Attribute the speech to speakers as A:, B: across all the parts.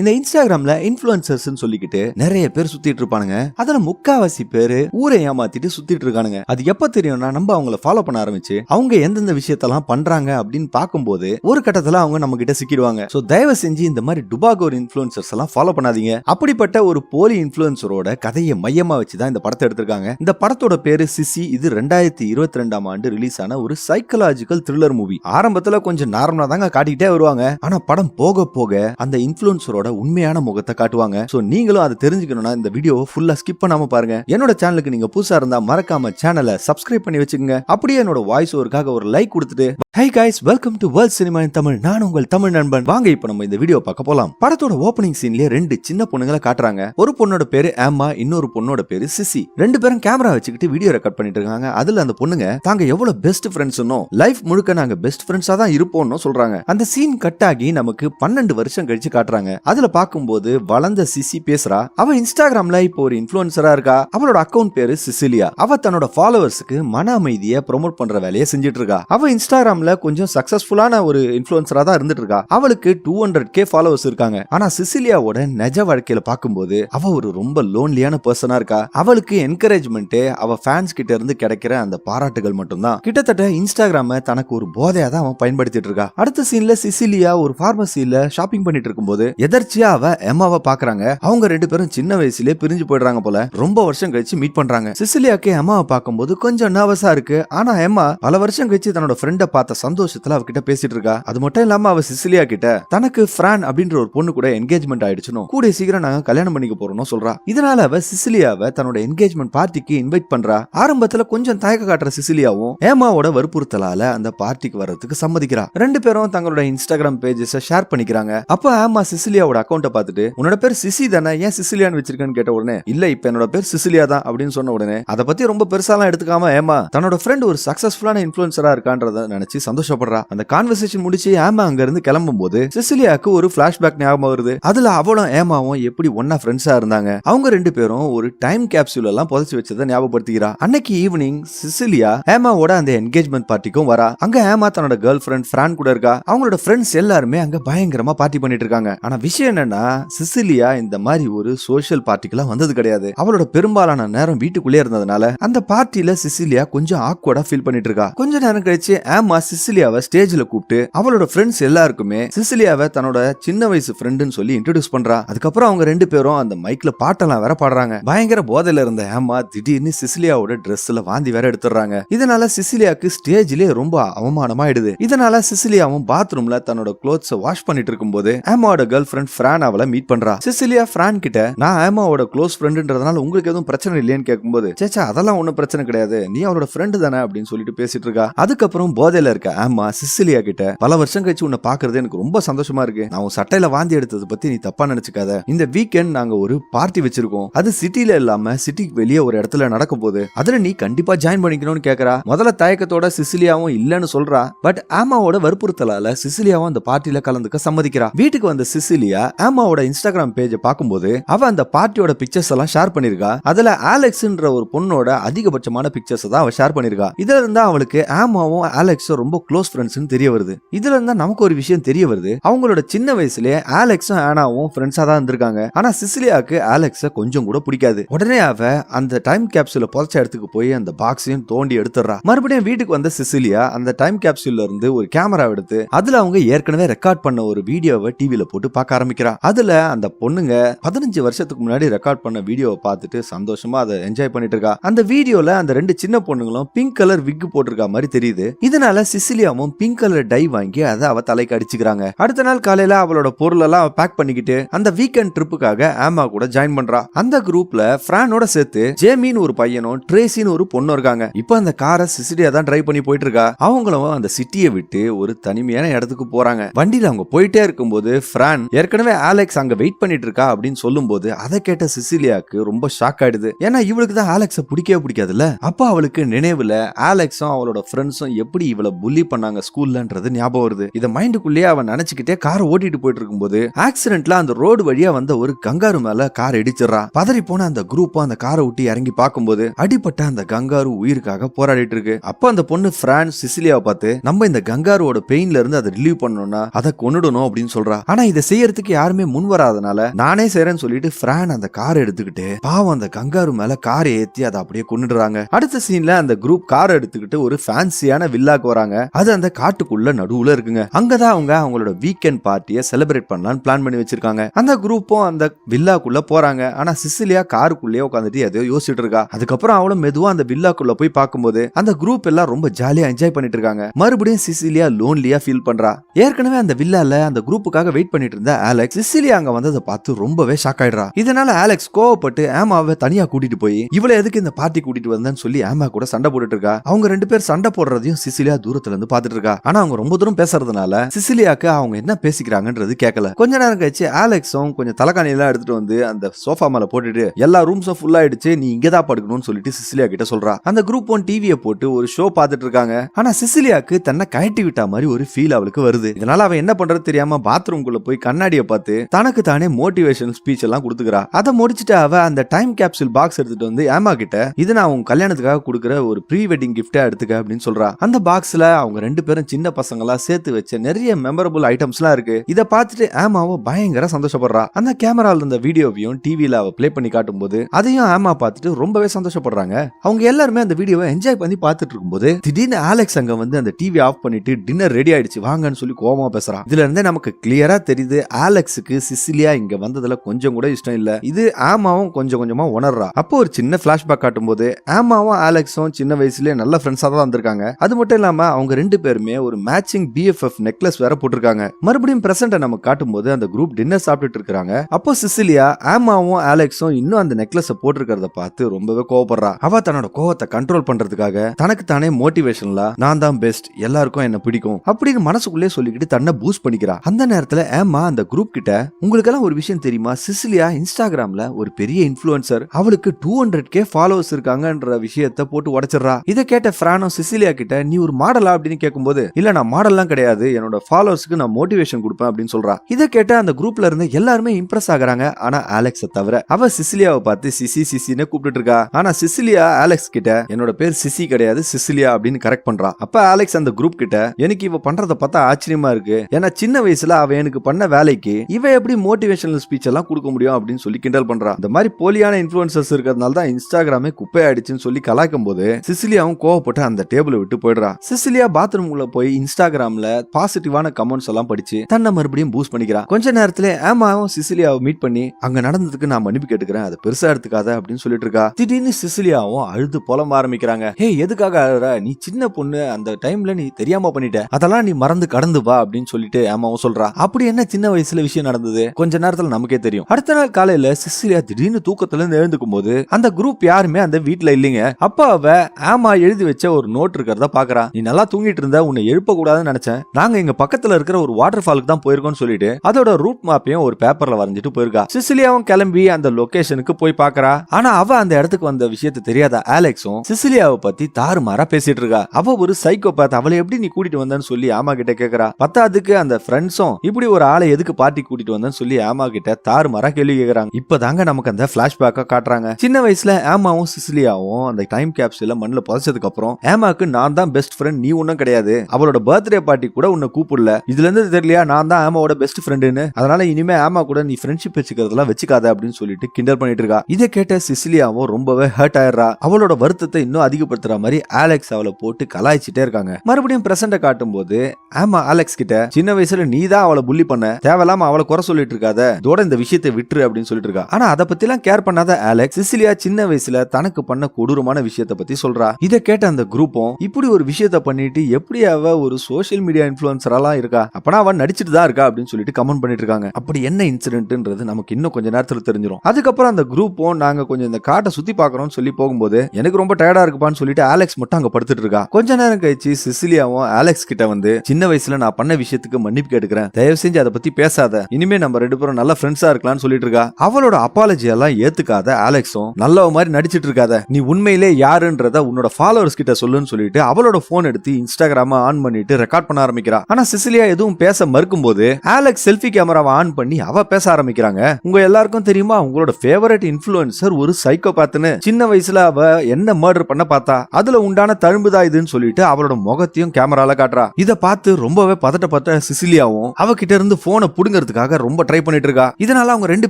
A: இந்த இன்ஸ்டாகிராம்ல இன்ஃபுளுசர்ஸ் சொல்லிக்கிட்டு நிறைய பேர் சுத்திட்டு இருப்பானுங்க. அதுல முக்காவாசி பேரு ஊரை ஏமாத்திட்டு சுத்திட்டு இருக்கானுங்க. அது எப்ப தெரியும்னா நம்ம அவங்கள ஃபாலோ பண்ண ஆரம்பிச்சு அவங்க எந்தெந்த விஷயத்தெல்லாம் பண்றாங்க அப்படின்னு பார்க்கும்போது ஒரு கட்டத்துல அவங்க நம்ம கிட்ட சிக்கிடுவாங்க. சோ தயவு செஞ்சு இந்த மாதிரி டுபாகோர் இன்ஃபுளுசர்ஸ் எல்லாம் ஃபாலோ பண்ணாதீங்க. அப்படிப்பட்ட ஒரு போலி இன்ஃபுளுசரோட கதையை மையமா வச்சுதான் இந்த படத்தை எடுத்திருக்காங்க. இந்த படத்தோட பேரு சிசி. இது ரெண்டாயிரத்தி இருபத்தி ரெண்டாம் ஆண்டு ரிலீஸ் ஆன ஒரு சைக்கலாஜிக்கல் த்ரில்லர் மூவி ஆரம்பத்துல கொஞ்சம் நார்மலா தாங்க காட்டிக்கிட்டே வருவாங்க. ஆனா படம் போக போக அந்த இன்ஃபுளுசரோட உண்மையான முகத்தை காட்டுவாங்க. சோ நீங்களும் அதை தெரிஞ்சுக்கணும்னா இந்த வீடியோவை ஃபுல்லா ஸ்கிப் பண்ணாம பாருங்க. என்னோட சேனலுக்கு நீங்க புதுசா இருந்தா மறக்காம சேனலை சப்ஸ்கிரைப் பண்ணி வச்சுக்கோங்க. அப்படியே என்னோட வாய்ஸ் ஒருக்காக ஒரு லைக் கொடுத்துட்டு hi guys welcome to world cinema in Tamil நான் உங்கள் தமிழ் நண்பன். வாங்க இப்போ நம்ம இந்த வீடியோ பார்க்க போலாம். படத்தோட ஓப்பனிங் சீன்லயே ரெண்டு சின்ன பொண்ணுங்களை காட்டுறாங்க. ஒரு பொண்ணோட பேரு ஆமா இன்னொரு பொண்ணோட பேரு சிசி ரெண்டு பேரும் கேமரா வச்சுக்கிட்டு வீடியோ ரெக்கார்ட் பண்ணிட்டு இருக்காங்க. அதுல அந்த பொண்ணுங்க தாங்க எவ்வளவு பெஸ்ட் ஃப்ரெண்ட்ஸ்னோ லைஃப் முழுக்க நாங்க பெஸ்ட் ஃப்ரெண்ட்ஸா தான் இருப்போம்னு சொல்றாங்க. அந்த சீன் கட் ஆகி நமக்கு பன்னெண்டு வருஷம் கழிச்சு காட்டுறாங்க. அதுல பார்க்கும்போது வளர்ந்த சிசி பேசுறா. அவ இன்ஸ்டாகிராம்ல இப்போ ஒரு இன்ஃபுளுசரா இருக்கா. அவளோட அக்கவுண்ட் பேரு சிசிலியா அவ தன்னோட ஃபாலோவர்ஸ்க்கு மன அமைதியை ப்ரோமோட் பண்ற வேலையை செஞ்சுட்டு இருக்கா. அவ இன்ஸ்டாகிராம் இன்ஸ்டாகிராம்ல கொஞ்சம் சக்சஸ்ஃபுல்லான ஒரு இன்ஃபுளுசரா தான் இருந்துட்டு இருக்கா அவளுக்கு டூ ஹண்ட்ரட் கே ஃபாலோவர்ஸ் இருக்காங்க. ஆனா சிசிலியாவோட நிஜ வாழ்க்கையில பார்க்கும்போது அவ ஒரு ரொம்ப லோன்லியான பர்சனா இருக்கா. அவளுக்கு என்கரேஜ்மெண்ட் அவ ஃபேன்ஸ் கிட்ட இருந்து கிடைக்கிற அந்த பாராட்டுகள் மட்டும்தான். கிட்டத்தட்ட இன்ஸ்டாகிராம தனக்கு ஒரு போதையா தான் அவன் பயன்படுத்திட்டு இருக்கா அடுத்த சீன்ல சிசிலியா ஒரு பார்மசியில ஷாப்பிங் பண்ணிட்டு இருக்கும்போது எதர்ச்சியா அவ எம்மாவை பாக்குறாங்க. அவங்க ரெண்டு பேரும் சின்ன வயசுலயே பிரிஞ்சு போயிடுறாங்க போல. ரொம்ப வருஷம் கழிச்சு மீட் பண்றாங்க. சிசிலியாக்கு எம்மாவை பார்க்கும்போது கொஞ்சம் நர்வஸா இருக்கு. ஆனா எம்மா பல வருஷம் கழிச்சு தன்னோட ஃப்ரெண்டை பார்த்த சந்தோஷத்துல அவகிட்ட பேசிட்டு இருக்கா? அது மட்டும் இல்லாம அவ சிசிலியா கிட்ட தனக்கு பிரான் அப்படின்ற ஒரு பொண்ணு கூட என்கேஜ்மெண்ட் ஆயிடுச்சுன்னு கூட சீக்கிரம் நாங்க கல்யாணம் பண்ணிக்க போறோம்னு சொல்றா. இதனால அவ சிசிலியாவை தன்னோட என்கேஜ்மெண்ட் பார்ட்டிக்கு இன்வைட் பண்றா. ஆரம்பத்துல கொஞ்சம் தயக்க காட்டுற சிசிலியாவும் ஏமாவோட வற்புறுத்தலால அந்த பார்ட்டிக்கு வர்றதுக்கு சம்மதிக்கிறா. ரெண்டு பேரும் தங்களோட இன்ஸ்டாகிராம் பேஜஸ் ஷேர் பண்ணிக்கிறாங்க. அப்ப ஆமா சிசிலியாவோட அக்கௌண்ட்டை பார்த்துட்டு உன்னோட பேர் சிசி தானே? ஏன் சிசிலியான்னு வச்சிருக்கேன்னு கேட்ட உடனே இல்ல இப்ப என்னோட பேர் சிசிலியா தான் அப்படின்னு சொன்ன உடனே அதை பத்தி ரொம்ப பெருசாலாம் எடுத்துக்காம ஏமா தன்னோட ஃப்ரெண்ட் ஒரு சக்சஸ்ஃபுல்லான இன்ஃபுளுசரா இருக்கான்றத நினைச்சு சந்தோஷப்படுறா. அந்த கான்வர்சேஷன் முடிச்சு ஏமா அங்க இருந்து கிளம்பும் போது சிசிலியாக்கு ஒரு பிளாஷ்பேக் ஞாபகம் வருது. அதுல அவளும் ஏமாவும் எப்படி ஒன்னா ஃப்ரெண்ட்ஸா இருந்தாங்க. அவங்க ரெண்டு பேரும் ஒரு டைம் கேப்சூல் எல்லாம் புதைச்சு வச்சதை ஞாபகப்படுத்திக்கிறா. அன்னைக்கு ஈவினிங் சிசிலியா ஏமாவோட அந்த என்கேஜ்மெண்ட் பார்ட்டிக்கும் வரா. அங்க ஏமா தன்னோட கேர்ள் ஃப்ரெண்ட் ஃபிரான் கூட இருக்கா. அவங்களோட ஃப்ரெண்ட்ஸ் எல்லாருமே அங்க பயங்கரமா பார்ட்டி பண்ணிட்டு இருக்காங்க. ஆனா விஷயம் என்னன்னா சிசிலியா இந்த மாதிரி ஒரு சோஷியல் பார்ட்டிக்கெல்லாம் வந்தது கிடையாது. அவளோட பெரும்பாலான நேரம் வீட்டுக்குள்ளே இருந்ததுனால அந்த பார்ட்டியில சிசிலியா கொஞ்சம் ஆக்வர்டா ஃபீல் பண்ணிட்டு இருக்கா. கொஞ்ச நேரம் கழிச்சு ஏமா சிசிலியாவை ஸ்டேஜ்ல கூப்பிட்டு அவளோட ஃப்ரெண்ட்ஸ் எல்லாருக்குமே சிசிலியாவை தன்னோட சின்ன வயசு ஃப்ரெண்டுன்னு சொல்லி இன்ட்ரடியூஸ் பண்றா. அதுக்கப்புறம் அவங்க ரெண்டு பேரும் அந்த மைக்ல பாட்டெல்லாம் வேற பாடுறாங்க. பயங்கர போதையில இருந்த ஏமா திடீர்னு சிசிலியாவோட ட்ரெஸ்ல வாந்தி வேற எடுத்துறாங்க இதனால சிசிலியாக்கு ஸ்டேஜ்லயே ரொம்ப அவமானமாயிடுது. இதனால சிசிலியாவும் பாத்ரூம்ல தன்னோட க்ளோத்ஸ வாஷ் பண்ணிட்டு இருக்கும்போது ஏமாவோட கேர்ள் ஃப்ரெண்ட் ஃப்ரான் அவளை மீட் பண்றா. சிசிலியா ஃப்ரான் கிட்ட நான் ஏமாவோட க்ளோஸ் ஃப்ரெண்டுன்றதுனால உங்களுக்கு எதுவும் பிரச்சனை இல்லையான்னு கேட்கும்போது சேச்சா அதெல்லாம் ஒன்றும் பிரச்சனை கிடையாது. நீ அவளோட ஃப்ரெண்டு தானே? அப்படின்னு சொல்லிட்டு பேசிட்டு இருக்கா. அதுக்கப்புறம் போதையில இருக்க இருக்க. ஆமா சிசிலியா கிட்ட பல வருஷம் கழிச்சு உன்னை பாக்குறது எனக்கு ரொம்ப சந்தோஷமா இருக்கு. நான் உன் சட்டையில வாந்தி எடுத்தது பத்தி நீ தப்பா நினைச்சுக்காத. இந்த வீக்கெண்ட் நாங்க ஒரு பார்ட்டி வச்சிருக்கோம். அது சிட்டில இல்லாம சிட்டிக்கு வெளியே ஒரு இடத்துல நடக்க போகுது. அதுல நீ கண்டிப்பா ஜாயின் பண்ணிக்கணும்னு கேக்குறா. முதல்ல தயக்கத்தோட சிசிலியாவும் இல்லன்னு சொல்றா. பட் ஆமாவோட வற்புறுத்தலால சிசிலியாவும் அந்த பார்ட்டில கலந்துக்க சம்மதிக்கிறா. வீட்டுக்கு வந்த சிசிலியா ஆமாவோட இன்ஸ்டாகிராம் பேஜ பார்க்கும்போது அவ அந்த பார்ட்டியோட பிக்சர்ஸ் எல்லாம் ஷேர் பண்ணிருக்கா. அதுல ஆலெக்ஸ்ன்ற ஒரு பொண்ணோட அதிகபட்சமான பிக்சர்ஸ் தான் அவ ஷேர் பண்ணிருக்கா. இதுல இருந்தா அவளுக்கு ஆமாவும் ஆலெக்ஸும் ரொம்ப க்ளோஸ் ஃப்ரெண்ட்ஸ்னு தெரிய வருது. இதுல இருந்தா நமக்கு ஒரு விஷயம் தெரிய வருது. அவங்களோட சின்ன வயசுலயே ஆலெக்ஸும் ஆனாவும் ஃப்ரெண்ட்ஸா தான் இருந்திருக்காங்க. ஆனா சிசிலியாக்கு ஆலெக்ஸ கொஞ்சம் கூட பிடிக்காது. உடனே அவ அந்த டைம் கேப்சூல புதைச்ச இடத்துக்கு போய் அந்த பாக்ஸையும் தோண்டி எடுத்துடுறா. மறுபடியும் வீட்டுக்கு வந்த சிசிலியா அந்த டைம் கேப்சூல்ல இருந்து ஒரு கேமரா எடுத்து அதுல அவங்க ஏற்கனவே ரெக்கார்ட் பண்ண ஒரு வீடியோவை டிவியில போட்டு பார்க்க ஆரம்பிக்கிறா. அதுல அந்த பொண்ணுங்க பதினஞ்சு வருஷத்துக்கு முன்னாடி ரெக்கார்ட் பண்ண வீடியோவை பார்த்துட்டு சந்தோஷமா அதை என்ஜாய் பண்ணிட்டு இருக்கா. அந்த வீடியோல அந்த ரெண்டு சின்ன பொண்ணுங்களும் பிங்க் கலர் விக் போட்டிருக்க மாதிரி தெரியுது. இதனால சிசிலியாவும் பிங்க் கலர் டை வாங்கி அதை அவ தலைக்கு அடிச்சுக்கிறாங்க. அடுத்த நாள் காலையில அவளோட பொருள் எல்லாம் பேக் பண்ணிக்கிட்டு அந்த வீக்கெண்ட் ட்ரிப்புக்காக ஆமா கூட ஜாயின் பண்றா. அந்த குரூப்ல பிரானோட சேர்த்து ஜேமின்னு ஒரு பையனும் ட்ரேசின்னு ஒரு பொண்ணும் இருக்காங்க. இப்போ அந்த காரை சிசிலியா தான் டிரைவ் பண்ணி போயிட்டு இருக்கா. அவங்களும் அந்த சிட்டியை விட்டு ஒரு தனிமையான இடத்துக்கு போறாங்க. வண்டியில அவங்க போயிட்டே இருக்கும்போது பிரான் ஏற்கனவே ஆலெக்ஸ் அங்க வெயிட் பண்ணிட்டு இருக்கா அப்படின்னு சொல்லும்போது அதை கேட்ட சிசிலியாக்கு ரொம்ப ஷாக் ஆயிடுது. ஏன்னா இவளுக்கு தான் ஆலெக்ஸ பிடிக்கவே பிடிக்காதுல்ல? அப்ப அவளுக்கு நினைவுல ஆலெக்ஸும் அவளோட ஃப்ரெண்ட்ஸும் எப்படி இவளை புள்ளி பண்ணாங்க ஸ்கூல்லன்றது ஞாபகம் வருது. இத மைண்டுக்குள்ளேயே அவன் நினைச்சுக்கிட்டே காரை ஓட்டிட்டு போயிட்டு இருக்கும்போது ஆக்சிடென்ட்ல அந்த ரோடு வழியா வந்த ஒரு கங்காரு மேல கார் இடிச்சிடறான். பதறி போன அந்த குரூப் அந்த காரை விட்டு இறங்கி பார்க்கும்போது அடிப்பட்ட அந்த கங்காரு உயிருக்காக போராடிட்டு இருக்கு அப்ப அந்த பொண்ணு பிரான்ஸ் சிசிலியாவை பார்த்து நம்ம இந்த கங்காருவோட பெயின்ல இருந்து அதை ரிலீவ் பண்ணணும்னா அதை கொன்னுடணும் அப்படின்னு சொல்றா. ஆனா இதை செய்யறதுக்கு யாருமே முன் வராதனால நானே செய்யறேன்னு சொல்லிட்டு பிரான் அந்த காரை எடுத்துக்கிட்டு பாவம் அந்த கங்காரு மேல காரை ஏத்தி அதை அப்படியே கொன்னுடுறாங்க. அடுத்த சீன்ல அந்த குரூப் காரை எடுத்துக்கிட்டு ஒரு ஃபேன்சியான வில்லாக்கு வராங்க. அது அந்த காட்டுக்குள்ள நடுவுல இருக்குங்க. அங்கதான் அவங்க அவங்களோட வீக்கெண்ட் பார்ட்டியை செலிப்ரேட் பண்ணலாம்னு பிளான் பண்ணி வச்சிருக்காங்க. அந்த குரூப்பும் அந்த வில்லாக்குள்ள போறாங்க. ஆனா சிசிலியா காருக்குள்ளேயே உட்காந்துட்டு எதையோ யோசிச்சுட்டு இருக்கா. அதுக்கப்புறம் அவளும் மெதுவா அந்த வில்லாக்குள்ள போய் பார்க்கும்போது அந்த குரூப் எல்லாம் ரொம்ப ஜாலியா என்ஜாய் பண்ணிட்டு இருக்காங்க. மறுபடியும் சிசிலியா லோன்லியா ஃபீல் பண்றா. ஏற்கனவே அந்த வில்லால அந்த குரூப்புக்காக வெயிட் பண்ணிட்டு இருந்த ஆலெக்ஸ் சிசிலியா அங்க வந்ததை பார்த்து ரொம்பவே ஷாக் ஆயிடுறா. இதனால ஆலெக்ஸ் கோவப்பட்டு ஆமாவை தனியா கூட்டிட்டு போய் இவளை எதுக்கு இந்த பார்ட்டி கூட்டிட்டு வந்தேன்னு சொல்லி ஆமா கூட சண்டை போட்டுட்டு இருக்கா. அவங்க ரெண்டு பேர் சண்டை போடுறதையும் சிசிலியா தூரத்துல இருந்து பாத்துட்டு இருக்கா? ஆனா அவங்க ரொம்ப தூரம் பேசுறதுனால சிசிலியாக்கு அவங்க என்ன பேசிக்கிறாங்கன்றது கேட்கல கொஞ்ச நேரம் கழிச்சு ஆலெக்ஸும் கொஞ்சம் தலைக்காணி எல்லாம் எடுத்துட்டு வந்து அந்த சோஃபா மேல போட்டுட்டு எல்லா ரூம்ஸும் ஃபுல் ஆயிடுச்சு நீ இங்கதான் படுக்கணும்னு சொல்லிட்டு சிசிலியா கிட்ட சொல்றா. அந்த குரூப் ஒன் டிவியை போட்டு ஒரு ஷோ பார்த்துட்டு இருக்காங்க. ஆனா சிசிலியாக்கு தன்னை கழட்டி விட்டா மாதிரி ஒரு ஃபீல் அவளுக்கு வருது. இதனால அவன் என்ன பண்றது தெரியாம பாத்ரூம் குள்ள போய் கண்ணாடியை பார்த்து தனக்கு தானே மோட்டிவேஷன் ஸ்பீச் எல்லாம் கொடுத்துக்கிறா. அதை முடிச்சுட்டு அவ அந்த டைம் கேப்சூல் பாக்ஸ் எடுத்துட்டு வந்து ஏமா கிட்ட இது நான் உன் கல்யாணத்துக்காக கொடுக்குற ஒரு ப்ரீ வெட்டிங் கிஃப்டா எடுத்துக்க அப்படின்னு சொல்றா. அந்த பாக்ஸ்ல அவங்க ரெண்டு பேரும் சின்ன பசங்களா சேர்த்து வச்ச நிறைய மெமரபிள் ஐட்டம்ஸ்லாம் இருக்கு. இதை பார்த்துட்டு ஆமாவோ பயங்கர சந்தோஷப்படுறா. அந்த கேமரால இருந்த வீடியோவையும் டிவியில அவ ப்ளே பண்ணி காட்டும்போது அதையும் ஆமா பார்த்துட்டு ரொம்பவே சந்தோஷப்படுறாங்க. அவங்க எல்லாருமே அந்த வீடியோவை என்ஜாய் பண்ணி பார்த்துட்டு இருக்கும்போது திடீர்னு ஆலெக்ஸ் அங்க வந்து அந்த டிவி ஆஃப் பண்ணிட்டு டின்னர் ரெடி ஆயிடுச்சு வாங்கன்னு சொல்லி கோபமா பேசுறான் இதுல இருந்தே நமக்கு கிளியரா தெரியுது ஆலெக்ஸுக்கு சிசிலியா இங்க வந்ததுல கொஞ்சம் கூட இஷ்டம் இல்ல. இது ஆமாவும் கொஞ்சம் கொஞ்சமா உணர்றா. அப்போ ஒரு சின்ன பிளாஷ்பேக் காட்டும்போது ஆமாவும் ஆலெக்ஸும் சின்ன வயசுலயே நல்ல ஃப்ரெண்ட்ஸா தான் வந்திருக்காங்க. அது மட்டும் இல்லாம அவங்க ரெண்டு பேருமே ஒரு மேட்சிங் பிஎஃப்எஃப் நெக்லஸ் வேற போட்டிருக்காங்க. மறுபடியும் பிரசன்ட நம்ம காட்டும் போது அந்த குரூப் டின்னர் சாப்பிட்டுட்டு இருக்காங்க அப்போ சிசிலியா ஆமாவும் ஆலெக்ஸும் இன்னும் அந்த நெக்லஸ போட்டிருக்கிறத பார்த்து ரொம்பவே கோவப்படுறா. அவ தன்னோட கோவத்தை கண்ட்ரோல் பண்றதுக்காக தனக்கு தானே மோட்டிவேஷன்ல நான் தான் பெஸ்ட் எல்லாருக்கும் என்ன பிடிக்கும் அப்படின்னு மனசுக்குள்ளே சொல்லிக்கிட்டு தன்னை பூஸ்ட் பண்ணிக்கிறா. அந்த நேரத்துல ஏமா அந்த குரூப் கிட்ட உங்களுக்கெல்லாம் ஒரு விஷயம் தெரியுமா? சிசிலியா இன்ஸ்டாகிராம்ல ஒரு பெரிய இன்ஃபுளுசர் அவளுக்கு டூ ஹண்ட்ரட் கே ஃபாலோவர்ஸ் இருக்காங்கன்ற விஷயத்த போட்டு உடைச்சிடுறா. இதை கேட்ட பிரானோ சிசிலியா கிட்ட நீ ஒரு மாடலா அப்படின்னு கேட்கும்போது இல்ல நான் மாடல்லாம் கிடையாது. என்னோட ஃபாலோவர்ஸ்க்கு நான் மோட்டிவேஷன் கொடுப்பேன் அப்படின்னு சொல்றா. இதை கேட்ட அந்த குரூப்ல இருந்து எல்லாருமே இம்ப்ரெஸ் ஆகுறாங்க. ஆனா ஆலெக்ஸ தவிர அவ சிசிலியாவை பார்த்து சிசி சிசின்னு கூப்பிட்டு இருக்கா. ஆனா சிசிலியா ஆலெக்ஸ் கிட்ட என்னோட பேர் சிசி கிடையாது சிசிலியா அப்படின்னு கரெக்ட் பண்றா. அப்ப ஆலெக்ஸ் அந்த குரூப் கிட்ட எனக்கு இவ பண்றத பார்த்தா ஆச்சரியமா இருக்கு. ஏன்னா சின்ன வயசுல அவ எனக்கு பண்ண வேலைக்கு இவ எப்படி மோட்டிவேஷனல் ஸ்பீச் எல்லாம் கொடுக்க முடியும்? அப்படின்னு சொல்லி கிண்டல் பண்றா. இந்த மாதிரி போலியான இன்ஃபுளுசர்ஸ் இருக்கிறதுனால தான் இன்ஸ்டாகிராமே குப்பை ஆயிடுச்சுன்னு சொல்லி கலாய்க்கும் போது சிசிலியாவும் கோவப்பட்டு அந்த டேபிளை விட்டு போயிடுறா. சிசிலியா பாத்ரூம்குள்ள போய் இன்ஸ்டாகிராம்ல பாசிட்டிவான கமெண்ட்ஸ் எல்லாம் படிச்சு தன்னை மறுபடியும் பூஸ்ட் பண்ணிக்கிறான் கொஞ்ச நேரத்துல ஏமாவும் சிசிலியாவும் மீட் பண்ணி அங்க நடந்ததுக்கு நான் மன்னிப்பு கேட்டுக்கிறேன் அது பெருசா எடுத்துக்காத அப்படின்னு சொல்லிட்டு இருக்கா. திடீர்னு சிசிலியாவும் அழுது புலம்ப ஆரம்பிக்கிறாங்க. ஹே எதுக்காக அழுற? நீ சின்ன பொண்ணு அந்த டைம்ல நீ தெரியாம பண்ணிட்ட. அதெல்லாம் நீ மறந்து கடந்து வா அப்படின்னு சொல்லிட்டு ஏமாவும் சொல்றா. அப்படி என்ன சின்ன வயசுல விஷயம் நடந்தது? கொஞ்ச நேரத்துல நமக்கே தெரியும். அடுத்த நாள் காலையில சிசிலியா திடீர்னு தூக்கத்துல இருந்து எழுந்துக்கும் போது அந்த குரூப் யாருமே அந்த வீட்ல இல்லைங்க. அப்ப அவ ஆமா எழுதி வச்ச ஒரு நோட் இருக்கிறத பாக்குறா. நீ நல்லா தூங்கிட்டு இருந்த உன்னை எழுப்ப கூடாதுன்னு நினைச்சேன். நாங்க எங்க பக்கத்துல இருக்கிற ஒரு வாட்டர் ஃபாலுக்கு தான் போயிருக்கோம்னு சொல்லிட்டு அதோட ரூட் மேப்பையும் ஒரு பேப்பர்ல வரைஞ்சிட்டு போயிருக்கா. சிசிலியாவும் கிளம்பி அந்த லொகேஷனுக்கு போய் பாக்குறா. ஆனா அவ அந்த இடத்துக்கு வந்த விஷயத்த தெரியாத ஆலெக்ஸும் சிசிலியாவை பத்தி தாறுமாறா பேசிட்டு இருக்கா. அவ ஒரு சைக்கோபாத் அவளை எப்படி நீ கூட்டிட்டு வந்தேன்னு சொல்லி ஆமா கிட்ட கேக்குறா. பத்தாதுக்கு அந்த ஃப்ரெண்ட்ஸும் இப்படி ஒரு ஆளை எதுக்கு பார்ட்டி கூட்டிட்டு வந்தேன்னு சொல்லி ஆமா கிட்ட தாறுமாறா கேள்வி கேக்குறாங்க. இப்பதாங்க நமக்கு அந்த பிளாஷ்பேக்கா காட்டுறாங்க. சின்ன வயசுல ஏமாவும் சிசிலியாவும் அந்த டைம் கேப்சூல மண்ணில் புதைச்சதுக்கு அப்புறம் ஏமாக்கு நான் தான் பெஸ்ட் ஃப்ரெண்ட் நீ ஒன்றும் கிடையாது. அவளோட பர்த்டே பார்ட்டி கூட உன்னை கூப்பிடல. இதுல இருந்து தெரியலையா? நான் தான் ஆமாவோட பெஸ்ட் ஃப்ரெண்டுன்னு அதனால இனிமே ஆமா கூட நீ ஃப்ரெண்ட்ஷிப் வச்சுக்கிறதெல்லாம் வச்சுக்காத அப்படின்னு சொல்லிட்டு கிண்டல் பண்ணிட்டு இருக்கா. இதை கேட்ட சிசிலியாவும் ரொம்பவே ஹர்ட் ஆயிடுறா. அவளோட வருத்தத்தை இன்னும் அதிகப்படுத்துற மாதிரி ஆலெக்ஸ் அவளை போட்டு கலாய்ச்சிட்டே இருக்காங்க. மறுபடியும் பிரசண்ட காட்டும் போது ஆமா ஆலெக்ஸ் கிட்ட. சின்ன வயசுல நீ தான் அவளை புள்ளி பண்ண. தேவையில்லாம அவளை குறை சொல்லிட்டு இருக்காத. இதோட இந்த விஷயத்தை விட்டுரு அப்படின்னு சொல்லிட்டு இருக்கா. ஆனா அதை பத்தி எல்லாம் கேர் பண்ணாத ஆலெக்ஸ் சிசிலியா சின்ன வயசுல தனக்கு பண்ண கொடூரமான விஷயத்தை பத்தி சொல்றா. இதை கேட்ட அந்த குரூப்பும் இப்படி ஒரு விஷயத்த பண்ணிட்டு எப்படி அவ ஒரு சோஷியல் மீடியா இன்ஃபுளுசரெல்லாம் இருக்கா? அப்பனா அவன் நடிச்சிட்டு தான் இருக்கா அப்படின்னு சொல்லிட்டு கமெண்ட் பண்ணிட்டு இருக்காங்க. அப்படி என்ன இன்சிடென்ட்ன்றது நமக்கு இன்னும் கொஞ்ச நேரத்தில் தெரிஞ்சிடும் அதுக்கப்புறம் அந்த குரூப்பும் நாங்க கொஞ்சம் இந்த காட்டை சுத்தி பார்க்கறோம்னு சொல்லி போகும்போது எனக்கு ரொம்ப டயர்டா இருக்குப்பான்னு சொல்லிட்டு ஆலெக்ஸ் மட்டும் அங்க படுத்துட்டு இருக்கா. கொஞ்ச நேரம் கழிச்சு சிசிலியாவும் ஆலெக்ஸ் கிட்ட வந்து சின்ன வயசுல நான் பண்ண விஷயத்துக்கு மன்னிப்பு கேட்டுக்கிறேன். தயவு செஞ்சு அதை பத்தி பேசாத. இனிமே நம்ம ரெண்டு பேரும் நல்ல ஃப்ரெண்ட்ஸா இருக்கலாம்னு சொல்லிட்டு இருக்கா. அவளோட அப்பாலஜி எல்லாம் ஏத்துக்காத ஆலெக்ஸும் நல்லவ மாதிரி நடிச்சிட்டு இருக்காத. நீ உண்மையிலே யாருன்றத உன்னோட ஃபாலோவர்ஸ் கிட்ட சொல்லுன்னு சொல்லிட்டு அவளோட போன் எடுத்து நிறுத்தி இன்ஸ்டாகிராம ஆன் பண்ணிட்டு ரெக்கார்ட் பண்ண ஆரம்பிக்கிறா. ஆனா சிசிலியா எதுவும் பேச மறுக்கும் போது ஆலெக்ஸ் செல்ஃபி கேமராவை ஆன் பண்ணி அவ பேச ஆரம்பிக்கிறாங்க. உங்க எல்லாருக்கும் தெரியுமா? உங்களோட ஃபேவரட் இன்ஃபுளுசர் ஒரு சைக்கோபாத்னு சின்ன வயசுல அவ என்ன மர்டர் பண்ண பார்த்தா அதுல உண்டான தழும்புதா இதுன்னு சொல்லிட்டு அவளோட முகத்தையும் கேமரால காட்டுறா. இத பார்த்து ரொம்பவே பதட்டப்பட்ட சிசிலியாவும் அவகிட்ட இருந்து போனை புடுங்கிறதுக்காக ரொம்ப ட்ரை பண்ணிட்டு இருக்கா. இதனால அவங்க ரெண்டு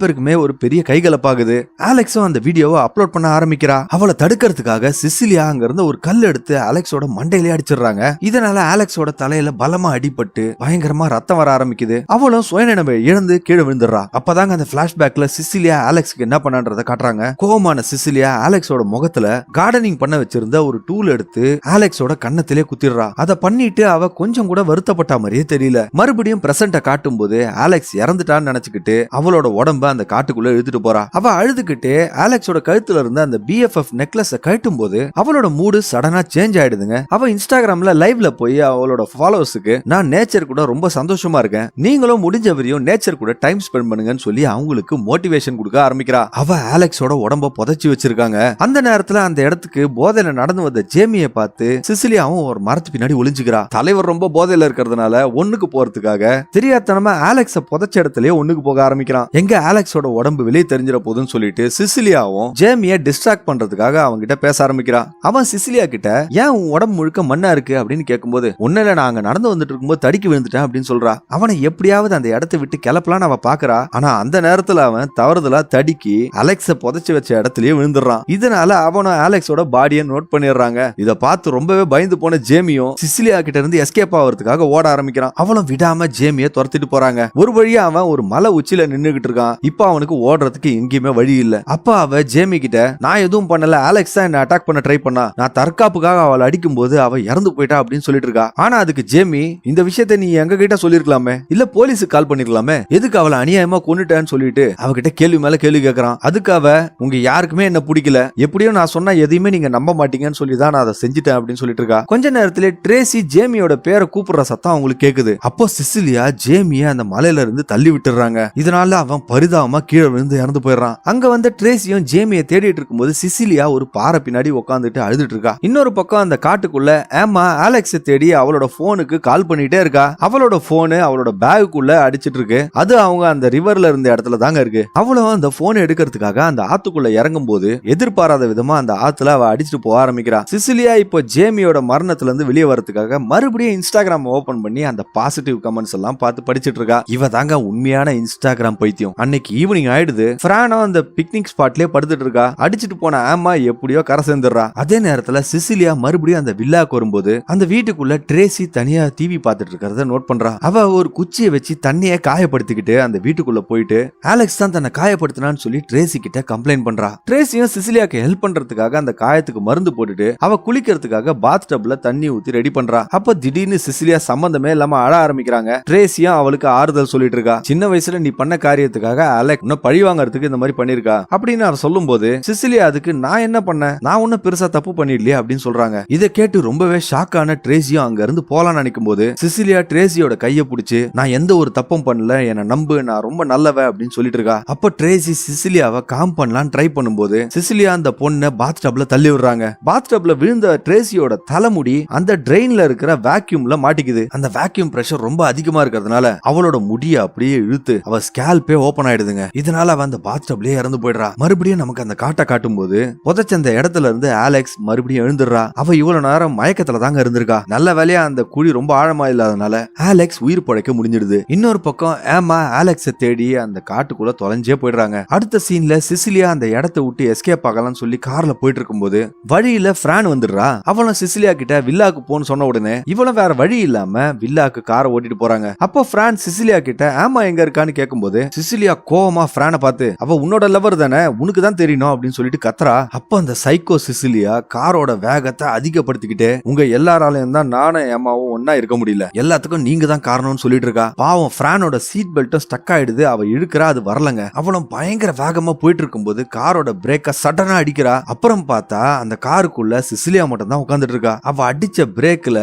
A: பேருக்குமே ஒரு பெரிய கைகலப்பாகுது. ஆலெக்ஸும் அந்த வீடியோவை அப்லோட் பண்ண ஆரம்பிக்கிறா. அவளை தடுக்கிறதுக்காக சிசிலியா அங்க இருந்து ஒரு கல் எடுத்து அலெக்ஸோட மண்டையிலே பண்றாங்க இதனால ஆலெக்ஸோட தலையில பலமா அடிபட்டு பயங்கரமா ரத்தம் வர ஆரம்பிக்குது. அவளும் சுயநினைவை இழந்து கீழே விழுந்துடுறா. அப்பதாங்க அந்த பிளாஷ்பேக்ல சிசிலியா ஆலெக்ஸ்க்கு என்ன பண்ணான்றத காட்டுறாங்க. கோபமான சிசிலியா ஆலெக்ஸோட முகத்துல கார்டனிங் பண்ண வச்சிருந்த ஒரு டூல் எடுத்து ஆலெக்ஸோட கண்ணத்திலே குத்திடுறா. அதை பண்ணிட்டு அவ கொஞ்சம் கூட வருத்தப்பட்ட மாதிரியே தெரியல. மறுபடியும் பிரசன்ட காட்டும் போது அலெக்ஸ் இறந்துட்டான்னு நினைச்சுக்கிட்டு அவளோட உடம்ப அந்த காட்டுக்குள்ள இழுத்துட்டு போறா. அவ அழுதுகிட்டு அலெக்ஸோட கழுத்துல இருந்த அந்த பிஎஃப்எஃப் நெக்லஸ கழட்டும் போது அவளோட மூடு சடனா சேஞ்ச் ஆயிடுதுங்க. அவ இன்ஸ்டாகிராம் இன்ஸ்டாகிராம்ல லைவ்ல போய் அவளோட ஃபாலோவர்ஸுக்கு நான் நேச்சர் கூட ரொம்ப சந்தோஷமா இருக்கேன். நீங்களும் முடிஞ்ச வரையும் நேச்சர் கூட டைம் ஸ்பெண்ட் பண்ணுங்கன்னு சொல்லி அவங்களுக்கு மோட்டிவேஷன் கொடுக்க ஆரம்பிக்கிறா. அவ அலெக்ஸோட உடம்ப புதைச்சி வச்சிருக்காங்க. அந்த நேரத்துல அந்த இடத்துக்கு போதையில நடந்து வந்த ஜேமியை பார்த்து சிசிலியாவும் ஒரு மரத்து பின்னாடி ஒளிஞ்சுக்கிறா. தலைவர் ரொம்ப போதையில இருக்கிறதுனால ஒண்ணுக்கு போறதுக்காக தெரியாதனமா ஆலெக்ஸ புதைச்ச இடத்துலயே ஒண்ணுக்கு போக ஆரம்பிக்கிறான். எங்க ஆலெக்ஸோட உடம்பு வெளியே தெரிஞ்சிட போதுன்னு சொல்லிட்டு சிசிலியாவும் ஜேமிய டிஸ்ட்ராக்ட் பண்றதுக்காக அவங்க கிட்ட பேச ஆரம்பிக்கிறான் அவன் சிசிலியா கிட்ட ஏன் உன் உடம்பு முழுக்க மண்ணா இருக்கு? அப்படின்னு கேட்கும்போது ஒன்னும் நாங்க நடந்து வந்துட்டு இருக்கும்போது தடுக்கி விழுந்துட்டேன் அப்படின்னு சொல்றா. அவனை எப்படியாவது அந்த இடத்தை விட்டு கிளப்பலான்னு அவன் பாக்குறா. ஆனா அந்த நேரத்துல அவன் தவறுதலா தடுக்கி அலெக்ஸ புதைச்சு வச்ச இடத்துலயே விழுந்துடுறான். இதனால அவனும் அலெக்ஸோட பாடியை நோட் பண்ணிடுறாங்க. இத பார்த்து ரொம்பவே பயந்து போன ஜேமியும் சிசிலியா கிட்ட இருந்து எஸ்கேப் ஆகிறதுக்காக ஓட ஆரம்பிக்கிறான். அவளும் விடாம ஜேமியை துரத்திட்டு போறாங்க. ஒரு வழியா அவன் ஒரு மலை உச்சியில நின்னுகிட்டு இருக்கான். இப்ப அவனுக்கு ஓடுறதுக்கு எங்கேயுமே வழி இல்ல. அப்ப அவ ஜேமி கிட்ட நான் எதுவும் பண்ணல. அலெக்ஸ் தான் என்ன அட்டாக் பண்ண ட்ரை பண்ணா. நான் தற்காப்புக்காக அவளை அடிக்கும் போது அவ இறந்து போயிட்டா அப்படின்னு சொல்லிட்டு இருக்கா ஆனா அதுக்கு ஜேமி இந்த விஷயத்த நீ எங்க கிட்ட சொல்லிருக்கலாமே? இல்ல போலீஸுக்கு கால் பண்ணிருக்கலாமே? எதுக்கு அவளை அநியாயமா கொண்டுட்டேன்னு சொல்லிட்டு அவகிட்ட கேள்வி மேல கேள்வி கேக்குறான். அதுக்கு அவ உங்க யாருக்குமே என்ன பிடிக்கல. எப்படியும் நான் சொன்னா எதையுமே நீங்க நம்ப மாட்டீங்கன்னு சொல்லி தான் நான் அதை செஞ்சுட்டேன் அப்படின்னு சொல்லிட்டு இருக்கா கொஞ்ச நேரத்துல ட்ரேசி ஜேமியோட பேரை கூப்பிடுற சத்தம் அவங்களுக்கு கேக்குது. அப்போ சிசிலியா ஜேமிய அந்த மலையில இருந்து தள்ளி விட்டுறாங்க இதனால அவன் பரிதாபமா கீழே விழுந்து இறந்து போயிடுறான். அங்க வந்த ட்ரேசியும் ஜேமியை தேடிட்டு இருக்கும்போது சிசிலியா ஒரு பாறை பின்னாடி உட்காந்துட்டு அழுதுட்டு இருக்கா. இன்னொரு பக்கம் அந்த காட்டுக்குள்ள ஏமா ஆலெக்ஸை தேடி அவளோட போனுக்கு கால் பண்ணிட்டே இருக்கா. அவளோட போனு அவளோட பேகுக்குள்ள அடிச்சிட்டு இருக்கு. அது அவங்க அந்த ரிவர்ல இருந்த இடத்துல தாங்க இருக்கு. அவளும் அந்த போன் எடுக்கிறதுக்காக அந்த ஆத்துக்குள்ள இறங்கும் போது எதிர்பாராத விதமா அந்த ஆத்துல அவ அடிச்சுட்டு போக ஆரம்பிக்கிறா. சிசிலியா இப்போ ஜேமியோட மரணத்துல இருந்து வெளியே வரதுக்காக மறுபடியும் இன்ஸ்டாகிராம் ஓபன் பண்ணி அந்த பாசிட்டிவ் கமெண்ட்ஸ் எல்லாம் பார்த்து படிச்சிட்டு இருக்கா. இவ தாங்க உண்மையான இன்ஸ்டாகிராம் பைத்தியம். அன்னைக்கு ஈவினிங் ஆயிடுது. பிரானோ அந்த பிக்னிக் ஸ்பாட்லயே படுத்துட்டு இருக்கா. அடிச்சிட்டு போன ஆமா எப்படியோ கரை சேர்ந்துடுறா. அதே நேரத்துல சிசிலியா மறுபடியும் அந்த வில்லாக்கு வரும்போது அந்த வீட்டுக்குள்ள ட்ரேசி தனியா டிவி பார்த்துட்டு இருக்கிறத நோட் பண்றா. அவ ஒரு குச்சியை வச்சு தண்ணிய காயப்படுத்திக்கிட்டு அந்த வீட்டுக்குள்ள போயிட்டு ஆலெக்ஸ் தான் தன்னை காயப்படுத்தினான்னு சொல்லி ட்ரேசி கிட்ட கம்ப்ளைண்ட் பண்றா. ட்ரேசியும் சிசிலியாக்கு ஹெல்ப் பண்றதுக்காக அந்த காயத்துக்கு மருந்து போட்டுட்டு அவ குளிக்கிறதுக்காக பாத் டப்ல தண்ணி ஊத்தி ரெடி பண்றா. அப்ப திடீர்னு சிசிலியா சம்பந்தமே இல்லாம அழ ஆரம்பிக்கிறாங்க. ட்ரேசியும் அவளுக்கு ஆறுதல் சொல்லிட்டு இருக்கா. சின்ன வயசுல நீ பண்ண காரியத்துக்காக அலெக் பழி வாங்குறதுக்கு இந்த மாதிரி பண்ணிருக்கா அப்படின்னு அவர் சொல்லும் போது சிசிலியா அதுக்கு நான் என்ன பண்ண நான் ஒன்னும் பெருசா தப்பு பண்ணிடலையே அப்படின்னு சொல்றாங்க. இதை கேட்டு ரொம்பவே ஷாக் ஷாக்கான ட்ரேசியும் அங்க இருந்து போலான்னு நினைக்கும் போது சிசிலியா ட்ரேசியோட கைய பிடிச்சு நான் எந்த ஒரு தப்பும் பண்ணல என்ன நம்பு நான் ரொம்ப நல்லவ அப்படின்னு சொல்லிட்டு இருக்கா. அப்ப ட்ரேசி சிசிலியாவை காம் பண்ணலாம் ட்ரை பண்ணும்போது சிசிலியா அந்த பொண்ணை பாத் டப்ல தள்ளி விடுறாங்க. பாத் டப்ல விழுந்த ட்ரேசியோட தலைமுடி அந்த ட்ரெயின்ல இருக்கிற வேக்யூம்ல மாட்டிக்குது. அந்த வேக்யூம் பிரஷர் ரொம்ப அதிகமா இருக்கிறதுனால அவளோட முடிய அப்படியே இழுத்து அவ ஸ்கேல்பே ஓபன் ஆயிடுதுங்க. இதனால அவ அந்த பாத் டப்லயே இறந்து போயிடுறா. மறுபடியும் நமக்கு அந்த காட்டை காட்டும் போது புதைச்ச அந்த இடத்துல இருந்து ஆலெக்ஸ் மறுபடியும் எழுந்துடுறா. அவ இவ்வளவு நேரம் மயக்கத்துல தாங்க இருந்திருக்கா? நல்ல வேலையா அந்த குழி ரொம்ப ஆழமா இல்லாதனால ஆலெக்ஸ் உயிர் பழைக்க முடிஞ்சிடுது. இன்னொரு பக்கம் ஏமா ஆலெக்ஸ தேடி அந்த காட்டுக்குள்ள தொலைஞ்சே போயிடுறாங்க. அடுத்த சீன்ல சிசிலியா அந்த இடத்தை விட்டு எஸ்கேப் ஆகலாம்னு சொல்லி கார்ல போயிட்டு இருக்கும்போது வழியில பிரான் வந்துடுறா. அவளும் சிசிலியா கிட்ட வில்லாக்கு போன்னு சொன்ன உடனே இவளும் வேற வழி இல்லாம வில்லாக்கு காரை ஓட்டிட்டு போறாங்க. அப்போ பிரான் சிசிலியா கிட்ட ஆமா எங்க இருக்கான்னு கேட்கும்போது சிசிலியா கோவமா பிரானை பார்த்து அவ உன்னோட லவர் தானே உனக்கு தான் தெரியணும் அப்படின்னு சொல்லிட்டு கத்துறா. அப்போ அந்த சைக்கோ சிசிலியா காரோட வேகத்தை அதிகப்படுத்திக்கிட்டு உங்க எல்லாராலையும் தான் நானும் ஏமாவும் ஒன்னா இருக்க முடியல. எல்லாத்துக்கும் நீங்க தான் காரணம்னு சொல்லிட்டு இருக்கா? பாவம் ஃப்ரானோட சீட் பெல்ட்டும் ஸ்டக் ஆயிடுது. அவ இழுக்கிறா அது வரலங்க. அவளும் பயங்கர வேகமா போயிட்டு இருக்கும்போது காரோட பிரேக்க சடனா அடிக்கிறா. அப்புறம் பார்த்தா அந்த காருக்குள்ள சிசிலியா மட்டும் தான் உட்காந்துட்டு இருக்கா. அவ அடிச்ச பிரேக்ல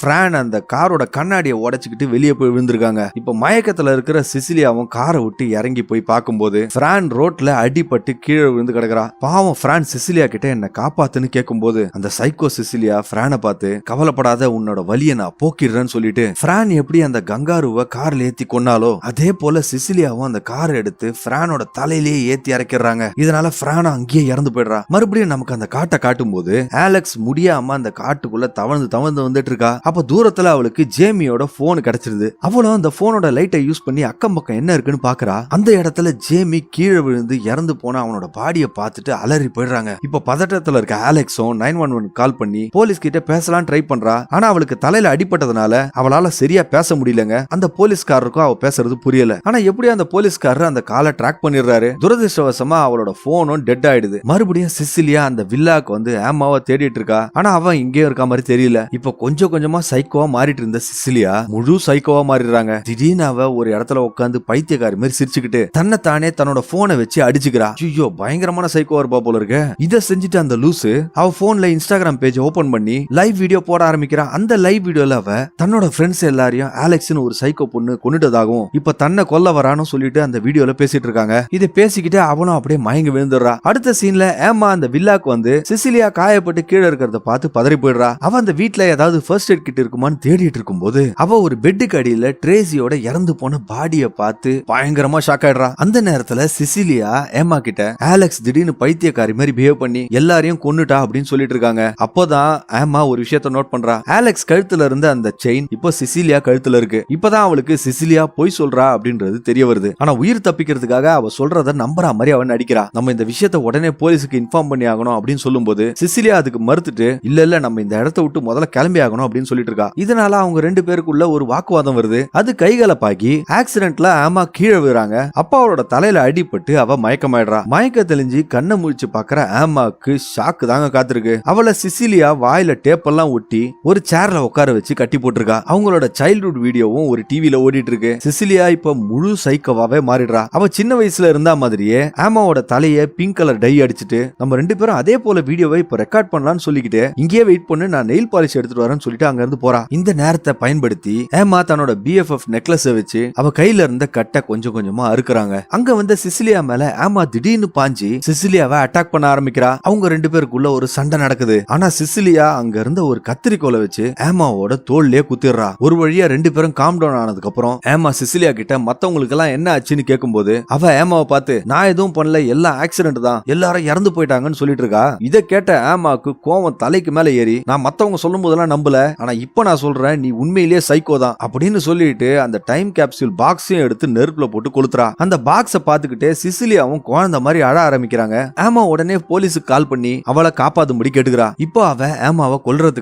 A: பிரான் அந்த காரோட கண்ணாடியை உடைச்சுக்கிட்டு வெளியே போய் விழுந்திருக்காங்க. இப்ப மயக்கத்துல இருக்கிற சிசிலியாவும் காரை விட்டு இறங்கி போய் பார்க்கும்போது ஃப்ரான் ரோட்ல அடிபட்டு கீழே விழுந்து கிடக்குறா. பாவம் ஃப்ரான் சிசிலியா கிட்ட என்ன காப்பாத்துன்னு கேட்கும்போது அந்த சைக்கோ சிசிலியா ஃப்ரானை பார்த்து கவலைப்படாத உன்னோட வலியை நான் போக்கிடுறேன்னு சொல்லிட்டு பிரான் எப்படி அந்த கங்காருவை கார்ல ஏத்தி கொண்டாலோ அதே போல சிசிலியாவும் அந்த கார் எடுத்து பிரானோட தலையிலேயே ஏத்தி இறக்கிடுறாங்க. இதனால பிரான் அங்கேயே இறந்து போயிடுறா. மறுபடியும் நமக்கு அந்த காட்டை காட்டும் போது ஆலெக்ஸ் முடியாம அந்த காட்டுக்குள்ள தவழ்ந்து தவழ்ந்து வந்துட்டு இருக்கா அப்ப தூரத்துல அவளுக்கு ஜேமியோட போன் கிடைச்சிருது. அவளும் அந்த போனோட லைட்டை யூஸ் பண்ணி அக்கம் பக்கம் என்ன இருக்குன்னு பாக்குறா. அந்த இடத்துல ஜேமி கீழே விழுந்து இறந்து போன அவனோட பாடியை பார்த்துட்டு அலறி போயிடுறாங்க. இப்ப பதட்டத்துல இருக்க ஆலெக்ஸும் நைன் ஒன் ஒன் கால் பண்ணி போலீஸ் கிட்ட பேசலாம் ட்ரை பண்றா. ஆனா அவளுக்கு தலையில அடிபட்டதுனால அவளால சரியா பேச முடியலங்க. அந்த போலீஸ்காரருக்கும் அவ பேசுறது புரியல. ஆனா எப்படியும் அந்த போலீஸ்காரர் அந்த காலை ட்ராக் பண்ணிடுறாரு? துரதிருஷ்டவசமா அவளோட போனும் டெட் ஆயிடுது. மறுபடியும் சிசிலியா அந்த வில்லாக்கு வந்து ஏமாவை தேடிட்டு இருக்கா. ஆனா அவன் இங்கே இருக்க மாதிரி தெரியல. இப்ப கொஞ்சம் கொஞ்சமா சைக்கோவா மாறிட்டு இருந்த சிசிலியா முழு சைக்கோவா மாறிடுறாங்க. திடீர்னு அவ ஒரு இடத்துல உட்காந்து பைத்தியக்காரி மாதிரி சிரிச்சுக்கிட்டு தன்னை தானே தன்னோட போனை வச்சு அடிச்சுக்கிறா. ஐயோ பயங்கரமான சைக்கோவா இருப்பா போல இருக்கு. இத செஞ்சுட்டு அந்த லூசு அவ போன்ல இன்ஸ்டாகிராம் பேஜ் ஓபன் பண்ணி லைவ் வீடியோ போட ஆரம்பிக்கிறா. அந்த லைவ் வீடியோல அவ தன்னோட ஃப்ரெண்ட்ஸ் எல்லாரையும் ஆலெக்ஸ்னு ஒரு சைக்கோ பொண்ணு கொண்டுட்டதாகவும் இப்ப தன்னை கொல்ல வரான்னு சொல்லிட்டு அந்த வீடியோல பேசிட்டு இருக்காங்க. இதை பேசிக்கிட்டு அவனும் அப்படியே மயங்கி விழுந்துடுறா. அடுத்த சீன்ல ஏமா அந்த வில்லாக்கு வந்து சிசிலியா காயப்பட்டு கீழே இருக்கிறத பார்த்து பதறி போயிடுறா. அவ அந்த வீட்டுல ஏதாவது ஃபர்ஸ்ட் எய்ட் கிட் இருக்குமான்னு தேடிட்டு இருக்கும்போது அவ ஒரு பெட்டுக்கு அடியில ட்ரேசியோட இறந்து போன பாடிய பார்த்து பயங்கரமா ஷாக் ஆயிடுறா. அந்த நேரத்துல சிசிலியா ஏமா கிட்ட ஆலெக்ஸ் திடீர்னு பைத்தியக்காரி மாதிரி பிஹேவ் பண்ணி எல்லாரையும் கொன்னுட்டா அப்படின்னு சொல்லிட்டு இருக்காங்க. அப்போதான் ஏமா ஒரு விஷயத்த நோட் பண்றா? ஆலெக்ஸ் கழுத்துல இருந்த அந்த செயின் இப்போ சிசிலியா கழுத்துல இருக்கு. இப்பதான் அவளுக்கு சிசிலியா பொய் சொல்றா அப்படின்றது தெரிய வருது. ஆனா உயிர் தப்பிக்கிறதுக்காக அவ சொல்றத நம்புறா மாதிரி அவன் நடிக்கிறா. நம்ம இந்த விஷயத்த உடனே போலீஸுக்கு இன்ஃபார்ம் பண்ணி ஆகணும் அப்படின்னு சொல்லும்போது சிசிலியா அதுக்கு மறுத்துட்டு இல்ல இல்ல நம்ம இந்த இடத்த விட்டு முதல்ல கிளம்பி ஆகணும் அப்படின்னு சொல்லிட்டு இருக்கா. இதனால அவங்க ரெண்டு பேருக்குள்ள ஒரு வாக்குவாதம் வருது. அது கைகலப்பாக்கி ஆக்சிடென்ட்ல ஆமா கீழே விழுறாங்க. அப்பா அவளோட தலையில அடிபட்டு அவ மயக்கமாயிடுறா. மயக்க தெளிஞ்சு கண்ணை முழிச்சு பாக்குற ஆமாக்கு ஷாக்கு தாங்க காத்திருக்கு. அவளை சிசிலியா வாயில டேப் எல்லாம் ஒட்டி ஒரு சேர்ல உட்கார வச்சு கட்டி போட்டிருக்கா. அவங்களோட சைல்ட்ஹுட் வீடியோவும் ஒரு டிவில ஓடிட்டு இருக்கு சிசிலியா இப்ப முழு சைக்கோவாவே மாறிடுறா. அவ சின்ன வயசுல இருந்தா மாதிரியே ஆமாவோட தலைய பிங்க் கலர் டை அடிச்சிட்டு நம்ம ரெண்டு பேரும் அதே போல வீடியோவை இப்ப ரெக்கார்ட் பண்ணலாம்னு சொல்லிக்கிட்டு இங்கேயே வெயிட் பண்ணு நான் நெயில் பாலிஷ் எடுத்துட்டு வரேன்னு சொல்லிட்டு அங்க இருந்து போறா. இந்த நேரத்தை பயன்படுத்தி ஏமா தன்னோட பிஎஃப்எஃப் நெக்லஸ் வச்சு அவ கையில இருந்த கட்டை கொஞ்சம் கொஞ்சமா அறுக்குறாங்க. அங்க வந்த சிசிலியா மேல ஏமா திடீர்னு பாஞ்சி சிசிலியாவை அட்டாக் பண்ண ஆரம்பிக்கிறா. அவங்க ரெண்டு பேருக்குள்ள ஒரு சண்டை நடக்குது. ஆனா சிசிலியா அங்க இருந்த ஒரு கத்திரிக்கோலை வச்சு ஏமாவோட தோல்லே குத்திடுறா. ஒரு வழியா ரெண்டு பேரும் காம் டவுன் ஆனதுக்கு அப்புறம் ஏமா சிசிலியா கிட்ட மத்தவங்களுக்கு எல்லாம் என்ன ஆச்சுன்னு கேட்கும்போது அவ ஏமாவை பார்த்து நான் எதுவும் பண்ணல எல்லாம் ஆக்சிடென்ட் தான். எல்லாரும் இறந்து போயிட்டாங்கன்னு சொல்லிட்டு இருக்கா? இதை கேட்ட ஏமாக்கு கோவம் தலைக்கு மேல ஏறி நான் மத்தவங்க சொல்லும் போதெல்லாம் நம்பல. ஆனா இப்ப நான் சொல்றேன் நீ உண்மையிலேயே சைக்கோ தான். அப்படின்னு சொல்லிட்டு அந்த டைம் கேப்சூல் பாக்ஸையும் எடுத்து நெருப்புல போட்டு கொளுத்துறா. அந்த பாக்ஸ பாத்துக்கிட்டே சிசிலியாவும் குழந்தை மாதிரி அழ ஆரம்பிக்கிறாங்க. ஏமா உடனே போலீஸுக்கு கால் பண்ணி அவளை காப்பாத்தும்படி கேட்டுக்கிறா. இப்போ அவ ஏமாவை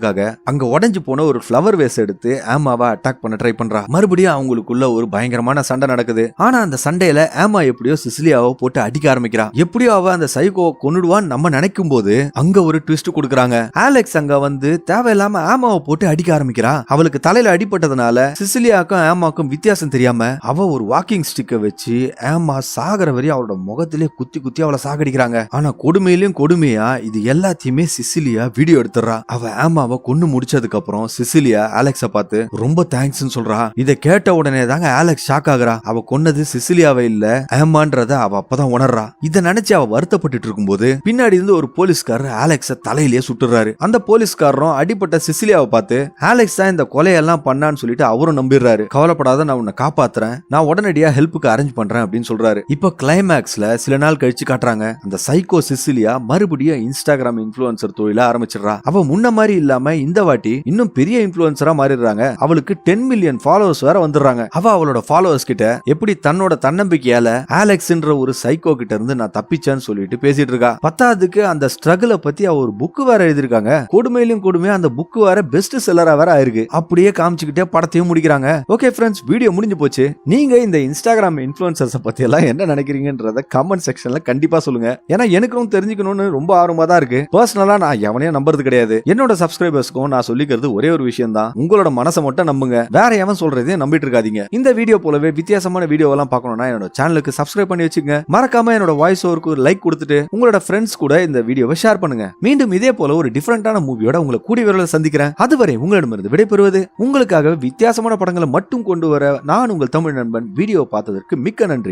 A: பண்றதுக்காக அங்க உடஞ்சு போன ஒரு ஃப்ளவர் வேஸ் எடுத்து ஆமாவை அட்டாக் பண்ண ட்ரை பண்றா. மறுபடியும் அவங்களுக்குள்ள ஒரு பயங்கரமான சண்டை நடக்குது. ஆனா அந்த சண்டையில ஏமா எப்படியோ சிசிலியாவை போட்டு அடிக்க ஆரம்பிக்கிறா. எப்படியோ அவ அந்த சைகோ கொன்னுடுவான்னு நம்ம நினைக்கும் போது அங்க ஒரு ட்விஸ்ட் கொடுக்குறாங்க. ஆலெக்ஸ் அங்க வந்து தேவையில்லாம ஆமாவை போட்டு அடிக்க ஆரம்பிக்கிறா. அவளுக்கு தலையில அடிபட்டதுனால சிசிலியாக்கும் ஆமாக்கும் வித்தியாசம் தெரியாம அவ ஒரு வாக்கிங் ஸ்டிக்கை வச்சு ஆமா சாகர வரையும் அவளோட முகத்திலே குத்தி குத்தி அவளை சாகடிக்கிறாங்க. ஆனா கொடுமையிலும் கொடுமையா இது எல்லாத்தையுமே சிசிலியா வீடியோ எடுத்துறா அவ ஆமாவை கொண்டு முடிச்சதுக்கு அப்புறம் சிசிலியா ஆலெக்ஸ பார்த்து ரொம்ப தேங்க்ஸ்னு சொல்றா. இதை கேட்ட உடனே தாங்க ஆலெக்ஸ் ஷாக் ஆகுறா. அவ கொன்னது சிசிலியாவை இல்ல ஏமான்றத அவ அப்பதான் உணர்றா. இதை நினைச்சு அவ வருத்தப்பட்டுட்டு இருக்கும்போது பின்னாடி இருந்து ஒரு போலீஸ்காரர் ஆலெக்ஸ தலையிலேயே சுட்டுறாரு. அந்த போலீஸ்காரரும் அடிப்பட்ட சிசிலியாவை பார்த்து ஆலெக்ஸ் தான் இந்த கொலையெல்லாம் பண்ணான்னு சொல்லிட்டு அவரும் நம்பிடுறாரு. கவலைப்படாத நான் உன்னை காப்பாத்துறேன். நான் உடனடியா ஹெல்ப்புக்கு அரேஞ்ச் பண்றேன் அப்படின்னு சொல்றாரு. இப்போ கிளைமேக்ஸ்ல சில நாள் கழிச்சு காட்டுறாங்க. அந்த சைக்கோ சிசிலியா மறுபடியும் இன்ஸ்டாகிராம் இன்ஃபுளுசர் தொழில ஆரம்பிச்சிடுறா. அவ முன்ன மாதிரி இல்லாம இந்த வாட்டி இன்னும் பெரிய இன்ஃபுளுசரா மாறிடுறாங்க. அவளுக்கு டென் மில்லியன் ஃபாலோவர்ஸ் வேற வந்துடுறாங்க. அவ அவளோட ஃபாலோவர்ஸ் கிட்ட எப்படி தன்னோட தன்னம்பிக்கையால ஆலெக்ஸ்ன்ற ஒரு சைக்கோ கிட்ட இருந்து நான் தப்பிச்சேன்னு சொல்லிட்டு பேசிட்டு இருக்கா. பத்தாவதுக்கு அந்த ஸ்ட்ரகிள பத்தி அவ ஒரு புக் வேற எழுதிருக்காங்க கொடுமையிலும் கொடுமையா அந்த புக் வேற பெஸ்ட் செல்லரா வேற ஆயிருக்கு. அப்படியே காமிச்சுக்கிட்டே படத்தையும் முடிக்கிறாங்க. ஓகே ஃப்ரெண்ட்ஸ் வீடியோ முடிஞ்சு போச்சு. நீங்க இந்த இன்ஸ்டாகிராம் இன்ஃபுளுசர்ஸ் பத்தி எல்லாம் என்ன நினைக்கிறீங்கன்றத கமெண்ட் செக்ஷன்ல கண்டிப்பா சொல்லுங்க. ஏன்னா எனக்கும் தெரிஞ்சுக்கணும்னு ரொம்ப ஆர்வமா தான் இருக்கு. பர்சனலா நான் எவனையும் நம்புறது கிடையாது. என்னோட சப்ஸ்கிரைபர்ஸ்க்கும் நான் சொல்லிக்கிறது ஒரே ஒரு விஷயம் தான் உங்களோட மனசை மட்டும் நம்புங்க. வேற எவன் சொல்றதையும் நம்பிட்டு இருக்காதீங்க. இந்த வீடியோ போலவே வித்தியாசமான வீடியோ எல்லாம் பார்க்கணும்னா என்னோட சேனலுக்கு சப்ஸ்கிரைப் பண்ணி வச்சுங்க மறக்காம என்னோட வாய்ஸ் ஓவருக்கு ஒரு லைக் கொடுத்துட்டு உங்களோட ஃப்ரெண்ட்ஸ் கூட இந்த வீடியோவை ஷேர் பண்ணுங்க. மீண்டும் இதே போல ஒரு டிஃபரெண்டான மூவியோட உங்களை கூடி விரல சந்திக்கிறேன். அதுவரை உங்களிடமிருந்து விடைபெறுவது உங்களுக்காக வித்தியாசமான படங்களை மட்டும் கொண்டு வர நான் உங்கள் தமிழ் நண்பன். வீடியோ பார்த்ததற்கு மிக்க நன்றி.